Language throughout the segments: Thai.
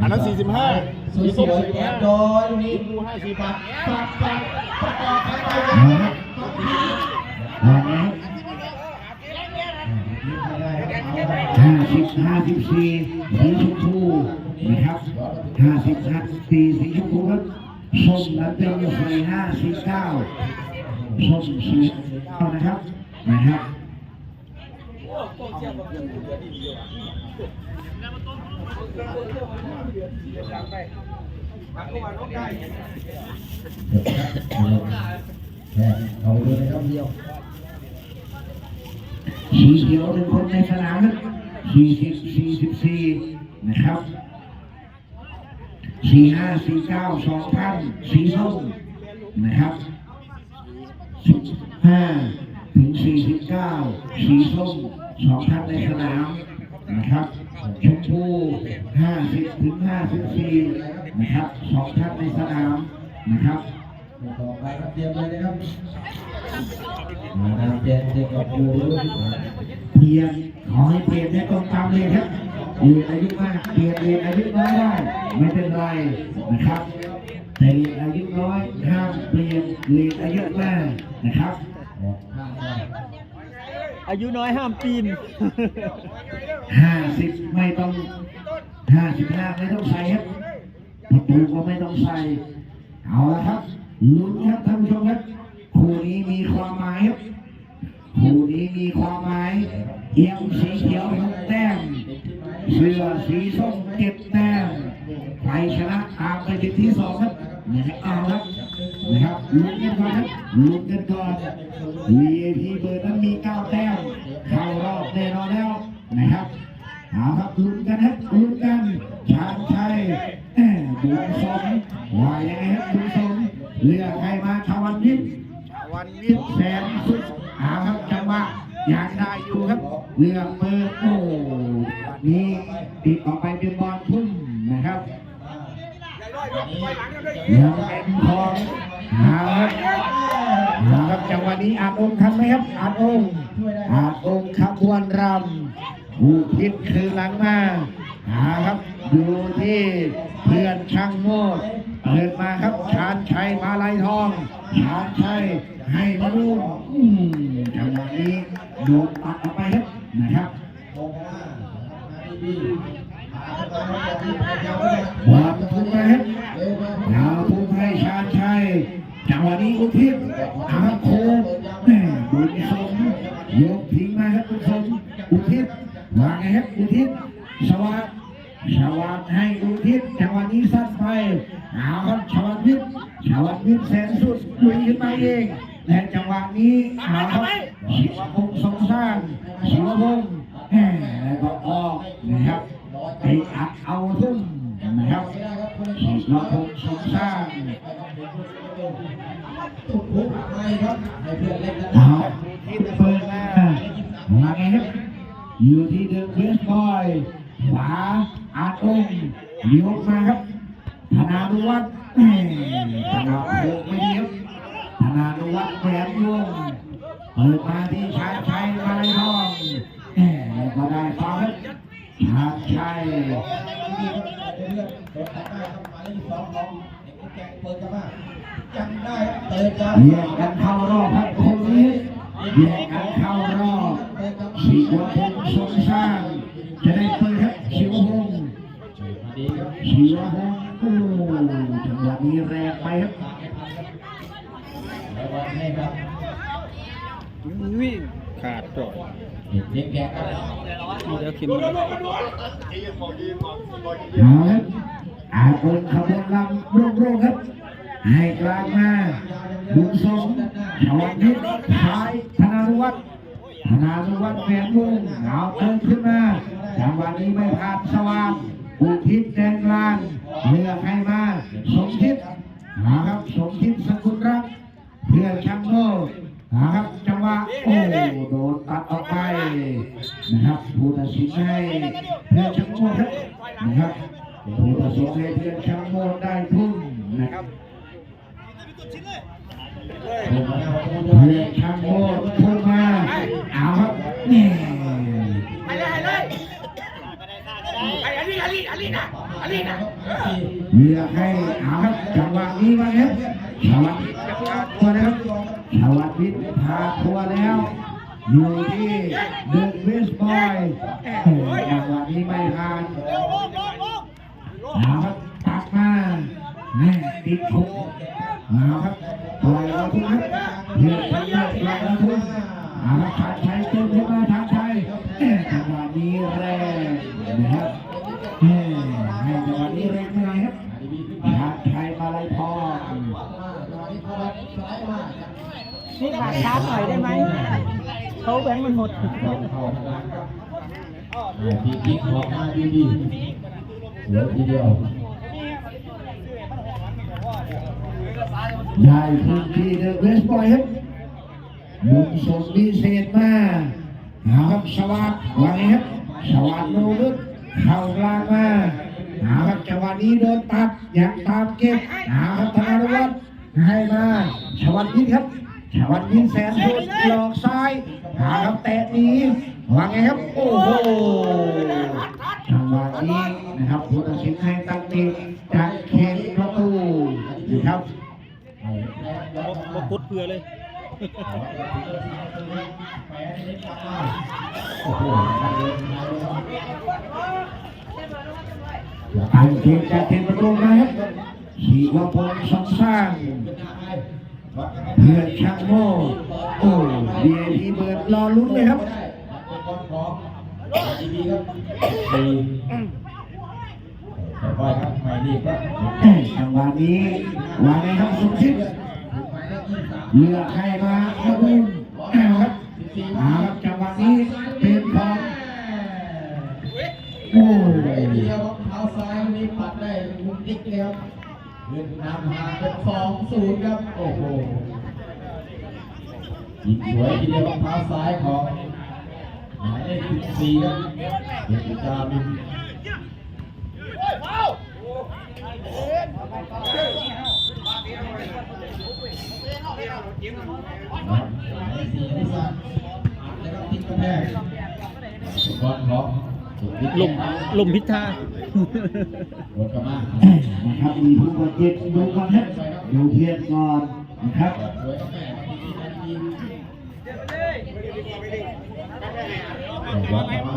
อันนั้นสี่สิบห้าสุดสีสส้มวยสี่สิบแก๊ห้าปโดยนี่ดูห้าสี่ปับาดทปัดปัดปัดออกไปไปลองนะครับห้าสิบห้าสิบสี่สีชมพูนะครับห้าสิบห้าสิบสี่สีชมพูครับส้มนั้นเป็นไฟห้าสิบเก้าส้มสีเก้านะครับนะครับ เอาเลยครับเดียวสีเขียวเป็นคนในสนามครับสี่สิบสี่สิบสี่นะครับสี่ห้าสี่เก้าสองพันสีส้มนะครับสิบห้าถึงสี่สิบเก้าสีส้มสองพันในสนามนะครับ ชมพูห้าสิบถึงห้าสิบสี่นะครับสองพันในสนามนะครับต่อไปครับเตรียมเลยนะครับมาเปลี่ยนเด็กกับครูเปลี่ยนขอให้เปลี่ยนได้ตรงตามเลยครับเปลี่ยนอายุมากเปลี่ยนเรียนอายุน้อยได้ไม่เป็นไรนะครับแต่เรียนอายุน้อยห้ามเปลี่ยนเรียนอายุมากนะครับ อางได้อายุน้อยห้ามปีน ห้าสิบไม่ต้องห้าสิบห้าไม่ต้องใส่ครับประตูก็ไม่ต้องใส่ เอาละครับลุ้นครับท่านผู้ชมครับคู่นี้มีความหมายครับคู่นี้มีความหมายเอียงสีเขียวหกแต้มเสื้อสีส้มเก็บแต้มใครชนะตามไปติดที่สองครับ นะครับเอาครับนะครับลุ้นกันก่อนครับลุ้นกันก่อน VIP เบอร์นั้นมีเก้าแต้มเข้ารอบแน่นอนแล้วนะครับเอาครับลุ้นกันครับลุ้นกันชาญชัยแหม่บุญสมว่ายังไงครับบุญสมเลือกใครมาชาวันนิดวันนี้แสนสุดเอาครับจังหวะอยากได้อยู่ครับเลือกเปิดโอ้นี่ติดออกไปเป็นบอลทุ่มนะครับ ยังเป็นของเอาครับครับจังหวะนี้อาจองค์ทันไหมครับ อาจองค์อาจองค์ขบวนรำผู้พิษคือหลังมาเอาครับอยู่ที่เพื่อนช่างโมดเปิดมาครับชาญชัยมาลายทองชาญชัยให้มาดูอืมจังหวะนี้โดนตัดออกไปครับนะครับ บที่พยายามบอลทุ่มมาครับเร็วมาดาวทุ่มให้ชาญชัยจังหวะนี้อุทิศอาโคมแม่บุญสมยกทิ้งมาครับบุญสมอุทิศวางไงครับอุทิศสวัสดิ์สวัสดิ์ให้อุทิศจังหวะนี้สั้นไปเอาครับชวัดวิทย์ชวัดวิทย์แสนสุดลุยขึ้นมาเองและจังหวะนี้เอาครับชิวพงศ์สงสร้างชิวพงศ์แหม่แล้วก็ออกนะครับ ไปอัดเอาทุ่มนะครับฉีดละพงสงสร้างตุกคุกให้ครับให้เพื่อนเล่นกันเอาที่เปิดมามาไงครับอยู่ที่เดิมเบสบอยขวาอาตงเลี้ยวมาครับธนานุวัฒน์แหม่จังหวะโค้งไม่ดีครับธนานุวัฒน์แหวนวงเปิดมาที่ชายชัยมาลายทองก็ได้ฟาวครับ ชายชัยดีครับเพื่อนเปิดได้ครับหมายเลขสองของเด็กแกเปิดกันมายังได้เติมยาวแยกกันเข้ารอบครับคนนี้แยกกันเข้ารอบชีวพงศ์สงสร้างจะได้เปิดครับชีวพงศ์ดีครับชีวพงศ์โอ้จังหวะนี้แรงไปครับแล้วก็ให้ครับวิ่งขาดปล่อย เด็กแกครับเดี๋ยวเข็มเอาครับอาคนขบวนลำโร่งๆครับ ให้กลางมาบุญสมชวันนิดซ้ายธนานุวัฒน์ธนานุวัฒน์แหวนวงเอาเติมขึ้นมาจังหวะนี้ไม่ผ่านสว่างอุทิศแดงลางเลือกให้มาสมทิศนะครับสมทิศสกุลรักเพื่อนช่างโง่ นะครับจังหวะโอ้โดนตัดออกไปนะครับผู้ตัดสินให้เพื่อนช่างโง่ครับนะครับผู้ตัดสินให้เพื่อนช่างโง่ได้ทุ่มนะครับเพื่อนช่างโง่ทุ่มมาเอาครับนี่ไปเลยไปเลยเลือกให้เอาครับจังหวะนี้มาครับชวัดตัวนะครับชวัดวิทย์พาทัวร์แล้ว อยู่ที่เดอะเวสบอยจังหวะนี้ไม่ผ่านเอาครับตักมาแม่ติดคุกเอาครับปล่อยเราทุกครับเพื่อนทำได้ปล่อยเราทุกเอาครับทางชัยเติมเข้ามาทางชัยแม่จังหวะนี้แรงนะครับ แม่ให้จังหวะนี้แรงไม่ไรครับทางชัยมาลัยพรนี่ขาดช้าหน่อยได้ไหมเขาแบงค์มันหมดพีกิกออกมาดีดีเหลือทีเดียวได้พื้นที่เดอะเวสบอยครับบุญส่งพิเศษมาเอาครับสวัสดิ์ว่าไงครับสวัสดิ์โนรุต เข้ากลางมาเอาครับจังหวะนี้โดนตัดยังตามเก็บเอาครับธนานุวัฒน์ให้มาสวัสดิ์ยิงครับสวัสดิ์ยิงแสนสุดหลอกซ้ายเอาครับแตะนี้ว่าไงครับโอ้โหจังหวะนี้นะครับผู้ตัดสินให้ตั้งตีจากเขตประตูนะครับมาพุดเพื่อเลยโอ้โห อันเกมจากเทนประตูนะครับชีวพงศ์สองสร้างเพื่อนช่างโม่โอ้ดีไอพีเบิร์ดรอลุ้นเลยครับดีครับดีค่อยครับไม่รีบครับจังหวะนี้วางไงครับสุชิตเลือกให้มาครับคุณเอาครับเอาครับจังหวะนี้เป็นของโอ้ ไอ เดียของเท้าซ้ายวันนี้ปัดได้มุมติ๊กเลยครับเงินนำมาเป็นสองศูนย์ครับ โอ้โหยิงสวยทีเดียวของเท้าซ้ายของหมายเลขสิบสี่ครับเด็กจามินนะครับหมายเลขสี่อนิสักอัดเลยครับทิ้งกระแทกบอลของสุดฤทธิ์ ลมลมพิษทานะครับมีผู้บาดเจ็บดูก่อนครับดูเพียรก่อนนะครับสวยครับแม่ทีนี้ทีนี้บอลกลับมา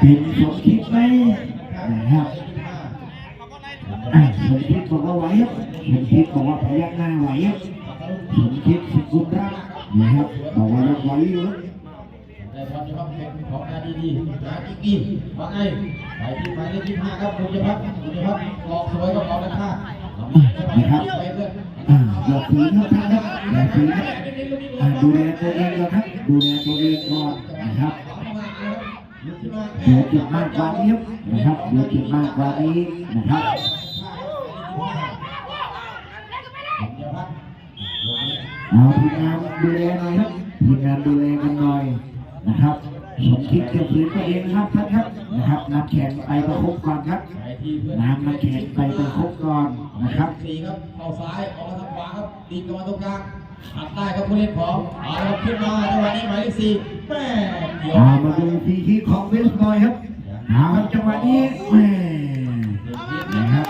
เป็นสมคิดไหมนะครับสมคิดบอกว่าไหวสมคิดบอกว่าพยักหน้าไหวสมคิดสิกุลรักนะครับบอกว่ายังไหวอยู่ ครับอลจะพักเป็นของนาดีดีนาดีดีว่าไงไปที่หมายเลขที่ห้าครับคุณจะพักคุณจะพักหลอกสวยกับหลอกด้านข้างนะครับไปเพื่อนอ่าอย่าฝืนครับท่านครับอย่าฝืนครับดูแลตัวเองก่อนครับดูแลตัวเองก่อนนะครับเดี๋ยวเจ็บมากกว่านี้นะครับเดี๋ยวเจ็บมากกว่านี้นะครับเอาทีมงานดูแลหน่อยครับทีมงานดูแลกันหน่อย นะครับสมคิดจะฝืนตัวเองนะครับท่านครับนะครับน้ำแข็งไปประคบก่อนครับไปที่เพื่อนน้ำน้ำแข็งไปประคบก่อนนะครับสี่ครับเข้าซ้ายออกมาทางขวาครับดีกลับมาตรงกลางหัดได้ครับผู้เล่นของเอาละครับขึ้นมาจังหวะนี้หมายเลขสี่แม่เกี่ยวเอามาดูฟรีคิกของเวสบอยครับเอาครับจังหวะนี้แหม่นะครับ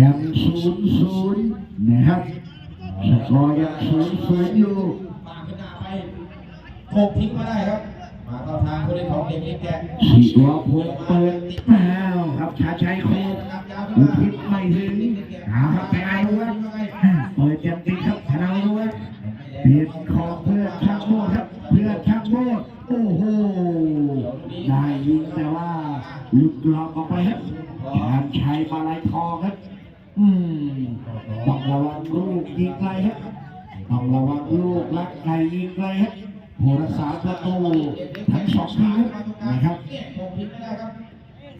ยังศูนย์ศูนย์นะครับสกอร์ยังศูนย์ศูนย์อยู่ ปาขึ้นหน้าไป โขกทิ้งมาได้ครับ มาเข้าทางผู้เล่นของเด็กเล็กแกสี่ตัวพวงเปิดอ้าวครับชาชัยโคตรอุทิศไม่ถึงเอาครับธนาวุฒิเปิดยังติดครับธนาวุฒิเปลี่ยนของเพื่อนช่างโมดครับ เพื่อนช่างโมดโอ้โหได้ยิงแต่ว่าหลุดกรอบออกไปครับชาชัยมาลายทองครับอืมต้องระวังลูกยิงไกลครับต้องระวังลูกลักไกลยิงไกลครับ ผู้รักษาประตูทั้งสองทีมครับนะครับเนี่ยโขกทิ้งไม่ได้ครับ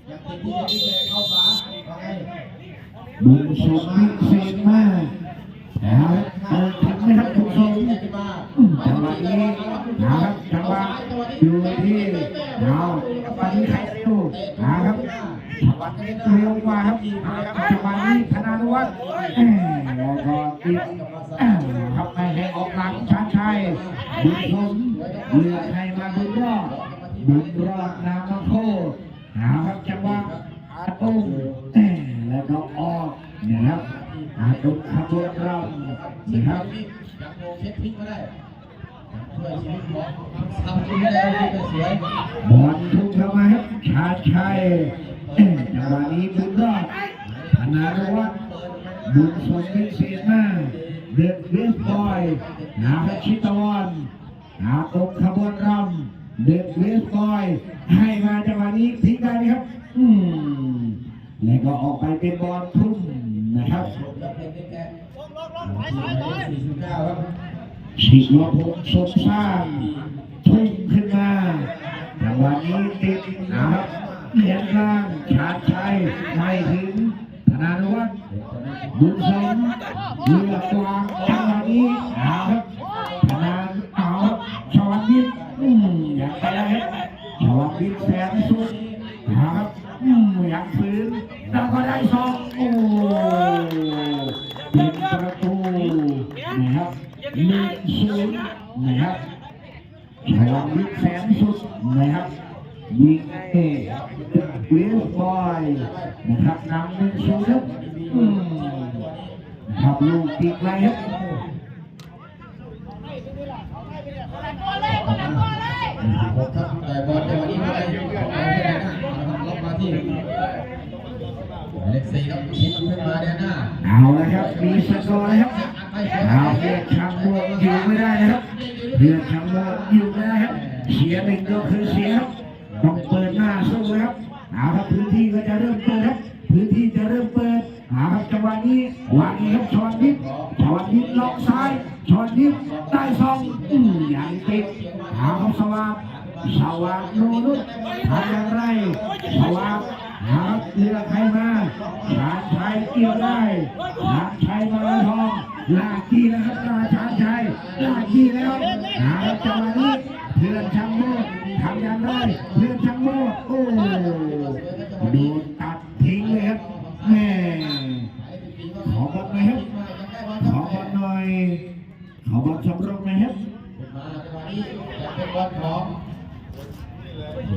ยังติดที่เด็กเล็กเข้าฝาว่าไงบุญสมมิเศษมากนะครับเปิดถึงไหมครับบุญสมจังหวะนี้นะครับจังหวะอยู่ที่เอาจังหวะนี้ใครเร็วนะครับจังหวะนี้เร็วกว่าครับจังหวะนี้ธนานุวัฒน์แหม่แล้วก็ติดอ่ครับไม่ให้ออกหลังชาญชัยบุญสม เลือกให้มาบุญรอดบุญรอดนามโคเอาครับจังหวะอาตุ้มแหม่แล้วก็ออกนะครับอาตุ้มขบวนรำนะครับยังโมเช็ดพลิกก็ได้ช่วยชีวิตของทำกินได้ดีก็สวยบอลทุ่งเข้ามาครับชาชัยจังหวะนี้บุญรอดธนาวัฒน์บุญสมวิเศษมากเด็กเวสบอยนาพชิตวัน อาตุ้มขบวนรำเด็กเวสบอย ให้มาจังหวะนี้ทิ้งได้ไหมครับ อืมแล้วก็ออกไปเป็นบอลทุ่มนะครับแล้วเป็นแค่สี่สิบเก้าครับชิวพงศ์สมสร้างทุ่มขึ้นมาจังหวะนี้ติดนะครับเหรียญล่างชาติชัยไม่ถึงธนานุวัฒน์บุญสมเลือกวางจังหวะนี้เอา ยากไปแล้วครับชวันวิทย์แสนสุดเอาครับอืมอยากฝืนแล้วก็ได้สองโอ้เป็นประตูนะครับหนึ่งศูนย์นะครับชวันวิทย์แสนสุดนะครับยิงเอเวิลบอยนะครับนำหนึ่งศูนย์ครับอืมนะครับลูกติดไรครับ ผมครับแต่บอลในวันนี้ไม่ได้ของเราแค่หน้านะครับล็อกมาที่หมายเลขสี่ครับชิปขึ้นมาแดนหน้าเอาละครับมีสกอร์นะครับเอาเพื่อนชังโมดอยู่ไม่ได้นะครับเพื่อนชังโมดอยู่ไม่ได้ครับเสียหนึ่งก็คือเสียครับต้องเปิดหน้าสู้ครับเอาครับพื้นที่ก็จะเริ่มเปิด หาจังหวะนี้เพื่อนช่างโมดทำย่างไรเพื่อนช่างโมดโอ้โดนตัดทิ้งเลยครับแม่ขอบอลหน่อยครับ ขอบอลหน่อย ขอบอลชมรมหน่อยครับเป็นบอลของ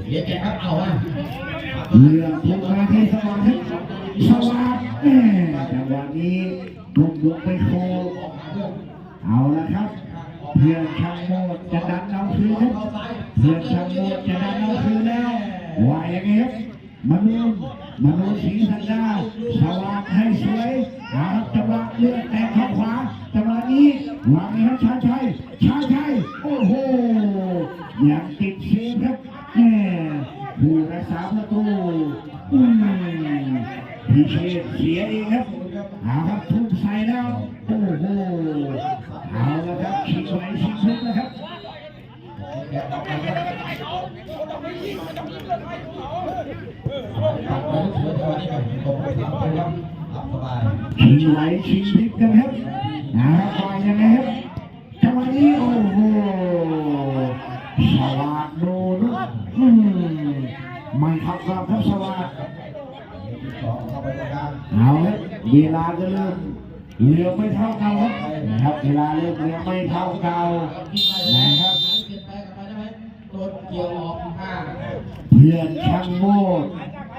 เลี้ยงแกครับเอาอะเรือพุ่งมาที่สว่างครับสว่างแม่จังหวะนี้ตุ้มลงไปโคเอาละครับ เพื่อนช่างโมดจะดันเอาคืนครับเพื่อนช่างโมดจะดันเอาคืนแล้วว่าอย่างไงครับมนุษย์มนุษย์สันดา ไม่ขับกลับครับสวัสดเอาครับเวลาก็เริ่มเรือไม่เท่าเก่าครับนะครับเวลาเริ่มเรือไม่เท่าเก่านะครับเพื่อนช่างโมด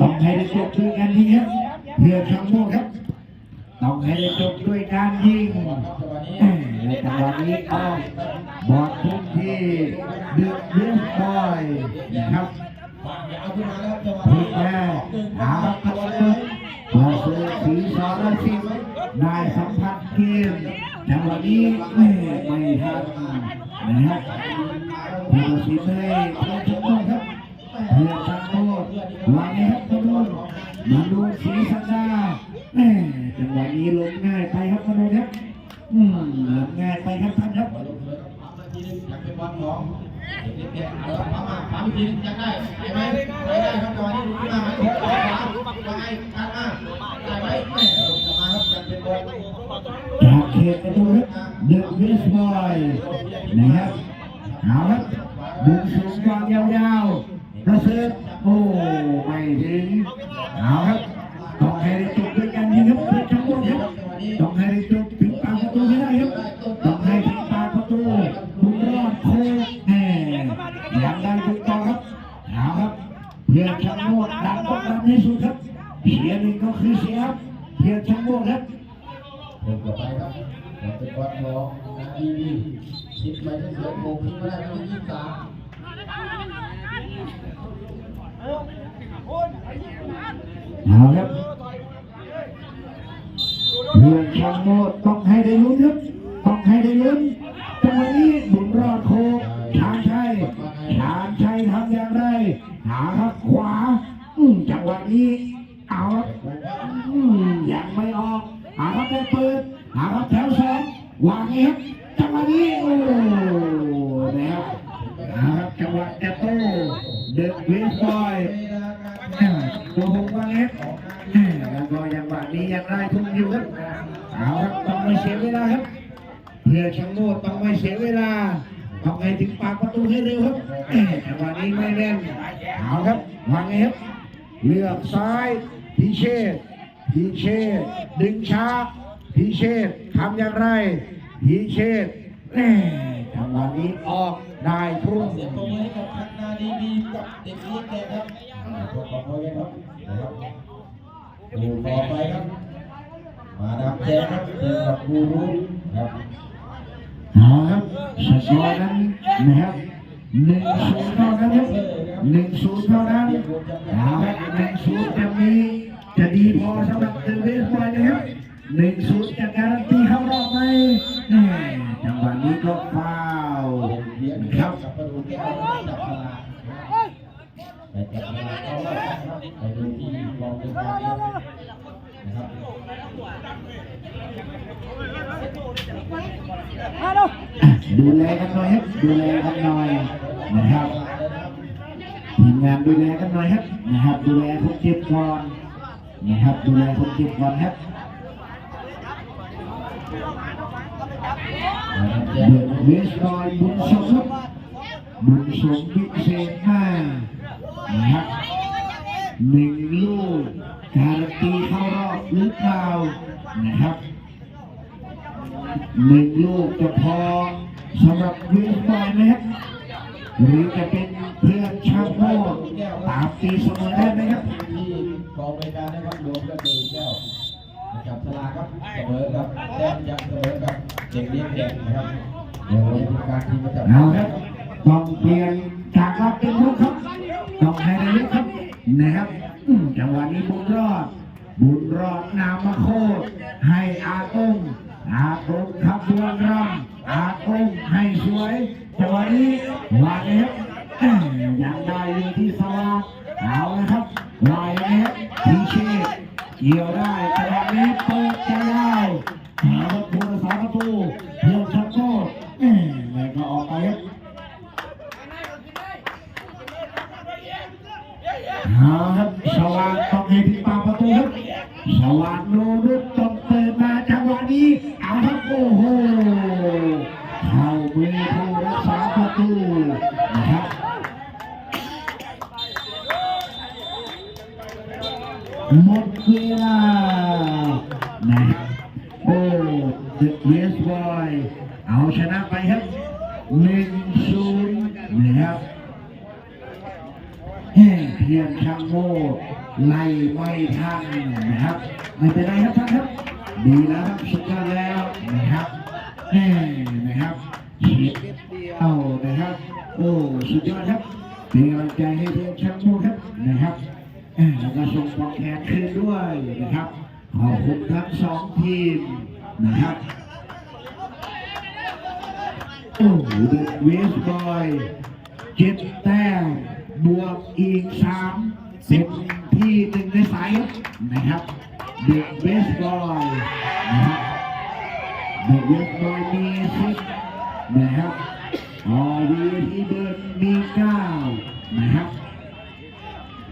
ต้องให้ได้จบด้วยกันยิงครับเพื่อนช่างโมดครับต้องให้ได้จบด้วยการยิงในจังหวะนี้ออกบอลทุกทีดือดเดือดบอยนะครับ ผิดแน่หาตะวันตกมาเสือสีสารสิทธิ์ได้สัมผัสเกมจังหวะนี้ไม่ไม่ทันนะครับผู้ตัดสินให้เพื่อนช่างโมดครับ เพื่อนช่างโมดวางให้ครับมาดูมาดูสีสันดาแม่จังหวะนี้ลงง่ายไปครับมาดูครับอืมลงง่ายไปครับท่านครับ จากเขตประตูครับ เดอะเวสบอยนะครับเอาครับบุกสูงวางยาวๆประเสริฐโอ้ไม่ถึงเอาครับต้องให้จบด้วยกันยิงครับเพื่อจังหวะครับต้องให้จบถึงปากประตูให้ได้ครับต้องให้ถึงปากประตูบุกรอดโค้งแหมยังได้ถูกต้องครับดันต้องดันให้สุดครับเสียหนึ่งก็คือเสียครับเพียรช่งโม่ครับเดินต่อไปครับ เป็นบอลของนาดีดีคิดไปที่เสือโกงที่ไม่ได้ที่ยี่สามเอาครับ เสียเวลาครับ เพื่อชังโมต้องไม่เสียเวลาต้องให้ถึงปากประตูให้เร็วครับแหม่จังหวะนี้ไม่แน่นเอาครับวางไงครับเลือกซ้ายพิเชษพิเชษดึงช้าพิเชษทำอย่างไรพิเชษแหม่จังหวะนี้ออกได้ทุ่มเสียงตรงนี้กับทักนาดีดีกับเด็กเลี้ยงแกครับตัวขอบคุณครับนะครับดูต่อไปครับ มาดามแจงครับเจอกับกูรูครับเอาครับสกอร์นั้นนะครับหนึ่งศูนย์เท่านั้นครับหนึ่งศูนย์เท่านั้นเอาครับหนึ่งศูนย์จะมีจะดีพอสำหรับเดอะเวสบอยนะครับหนึ่งศูนย์จะการันตีเข้ารอบไหมแหม่จังหวะนี้ก็ฟาวล์เลี้ยงคครัรับบกับประตูแก้วจับฉลากไปจับฉลากเข้ารอบครับไปดูที่กองเป็นการเลี้ยง นะครับอะดูแลกันหน่อยครับดูแลกันหน่อยนะครับทีมงานดูแลกันหน่อยครับนะครับดูแลคนเจ็บก่อนนะครับดูแลคนเจ็บก่อนครับมาดามแจเดืงอดเวสบอยบุญสมครับบุญสมพิเศษมากนะครับหนึ่งลูก การนตีเข้ารอบหรือเปล่านะครับหนึ่งลูกจะพอสำหรับเวสบอยไหมครับหรือจะเป็นเพื่อนช่างโม่ตามตีเสมอได้ไหมครับที่กองเป็นการนะครับรวมกับประตูแก้วจับฉลากครับเสมอกับแต้มยังเสมอกับเด็กเลี้ยงแดงนะครับเดี๋ยวเป็นการที่มาจับเอาครับต้องเปลี่ยนจากรับเป็นลุกครับต้องให้ได้ลุกครับ นะครับจังหวะนี้บุญรอด บุญรอดนามโคตรให้อาตงอาตงขับบัวรำอาตงให้สวยจังหวะนี้วางเลยครับเอ้ยยังได้อยู่ที่สว่าเอาละครับวายนะครับพีเชษเกี่ยวได้จังหวะนี้เปิดจะยาวหาประตูสามประตูเพื่อชักโคตรเอ้ยแล้วก็ออกไปครับ เอาครับสว่างต้องให้ถึงปาประตูครับสว่างโนรุ สุดยอดครับ